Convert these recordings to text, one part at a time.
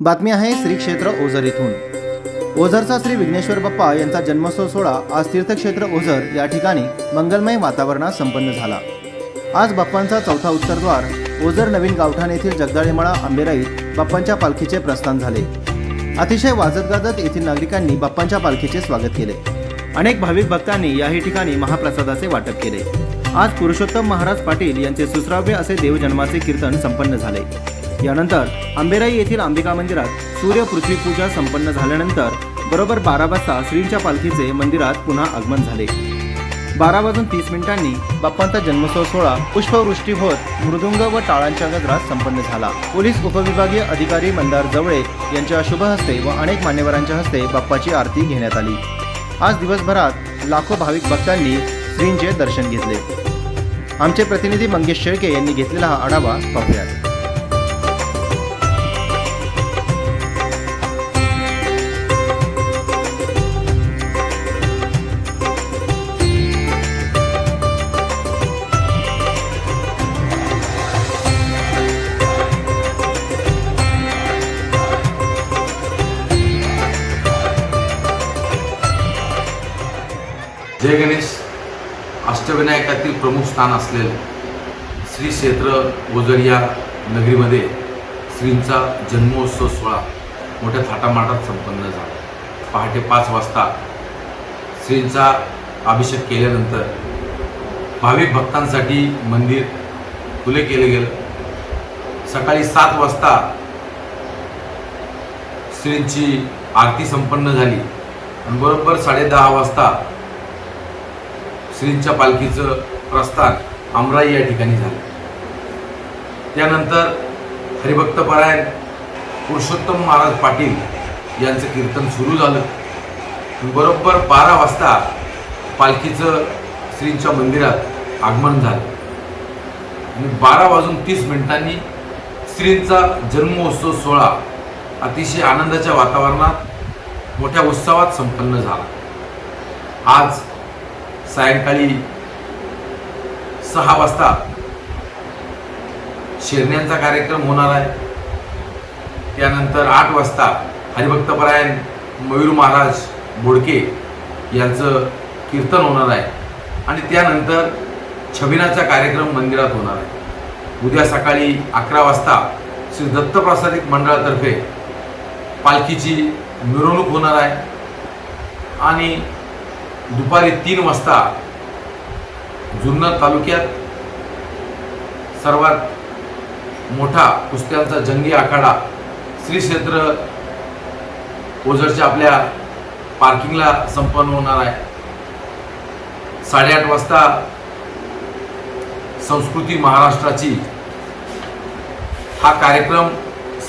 बातमी आहे श्री क्षेत्र ओझर इथून. ओझरचा श्री विघ्नेश्वर बाप्पा यांचा जन्मोत्सव सोहळा आज तीर्थक्षेत्र ओझर या ठिकाणी मंगलमय वातावरणात संपन्न झाला. आज बाप्पांचा चौथा उत्तरद्वार ओझर नवीन गावठाण येथील जगदाळेमाळा आंबेराईत बाप्पांच्या पालखीचे प्रस्थान झाले. अतिशय वाजत गाजत येथील नागरिकांनी बाप्पांच्या पालखीचे स्वागत केले. अनेक भाविक भक्तांनी याही ठिकाणी महाप्रसादाचे वाटप केले. आज पुरुषोत्तम महाराज पाटील यांचे सुसराव्य असे देवजन्माचे कीर्तन संपन्न झाले. यानंतर आंबेराई येथील अंबिका मंदिरात सूर्य पृथ्वी पूजा संपन्न झाल्यानंतर बरोबर बारा वाजता श्रींच्या पालखीचे मंदिरात पुन्हा आगमन झाले. बारा वाजून तीस मिनिटांनी बाप्पांचा जन्मोत्सव सोहळा पुष्पवृष्टी होत मृदुंग व टाळांच्या गजरात संपन्न झाला. पोलीस उपविभागीय अधिकारी मंदार जवळे यांच्या शुभ हस्ते व अनेक मान्यवरांच्या हस्ते बाप्पाची आरती घेण्यात आली. आज दिवसभरात लाखो भाविक भक्तांनी श्रींचे दर्शन घेतले. आमचे प्रतिनिधी मंगेश शेळके यांनी घेतलेला हा आढावा पाहूयात. जय गणेश. अष्टविनायकातील प्रमुख स्थान असलेलं श्री क्षेत्र ओझर या नगरीमध्ये श्रींचा जन्मोत्सव सोहळा मोठ्या थाटामाटात संपन्न झाला. पहाटे पाच वाजता श्रींचा अभिषेक केल्यानंतर भाविक भक्तांसाठी मंदिर खुले केले गेलं. सकाळी सात वाजता श्रींची आरती संपन्न झाली आणि बरोबर साडेदहा वाजता श्रींच्या पालखीचं प्रस्थान अमराई या ठिकाणी झालं. त्यानंतर हरिभक्तपरायण पुरुषोत्तम महाराज पाटील यांचं कीर्तन सुरू झालं. बरोबर बारा वाजता पालखीचं श्रींच्या मंदिरात आगमन झालं. आणि बारा वाजून तीस मिनिटांनी श्रींचा जन्मोत्सव सोहळा अतिशय आनंदाच्या वातावरणात मोठ्या उत्सवात संपन्न झाला. आज सायंकाळी सहा वाजता शिरण्यांचा कार्यक्रम होणार आहे. त्यानंतर आठ वाजता हरिभक्तपरायण मयूर महाराज बोडके यांचं कीर्तन होणार आहे. आणि त्यानंतर छबिनाचा कार्यक्रम मंदिरात होणार आहे. उद्या सकाळी अकरा वाजता श्री दत्तप्रासादिक मंडळातर्फे पालखीची मिरवणूक होणार आहे. आणि दुपारी तीन वाजता जुन्नर तालुक्यात सर्वात मोठा कुस्त्यांचा जंगी आखाडा श्री क्षेत्र ओझरच्या आपल्या पार्किंगला संपन्न होणार आहे. साडेआठ वाजता संस्कृती महाराष्ट्राची हा कार्यक्रम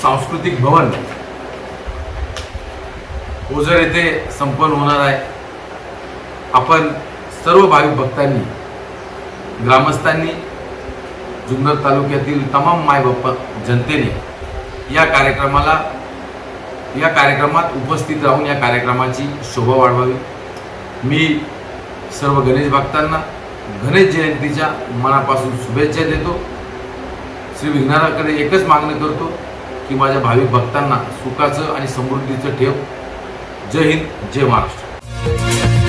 सांस्कृतिक भवन ओझर येथे संपन्न होणार आहे. आपण सर्व भाविक भक्तांनी ग्रामस्थांनी जुन्नर तालुक्यातील तमाम मायबाप्पा जनतेने या कार्यक्रमाला या कार्यक्रमात उपस्थित राहून या कार्यक्रमाची शोभा वाढवावी. मी सर्व गणेश भक्तांना गणेश जयंतीच्या मनापासून शुभेच्छा देतो. श्री विघ्नाराकडे एकच मागणी करतो की माझ्या भाविक भक्तांना सुखाचं आणि समृद्धीचं ठेव. जय हिंद जय महाराष्ट्र.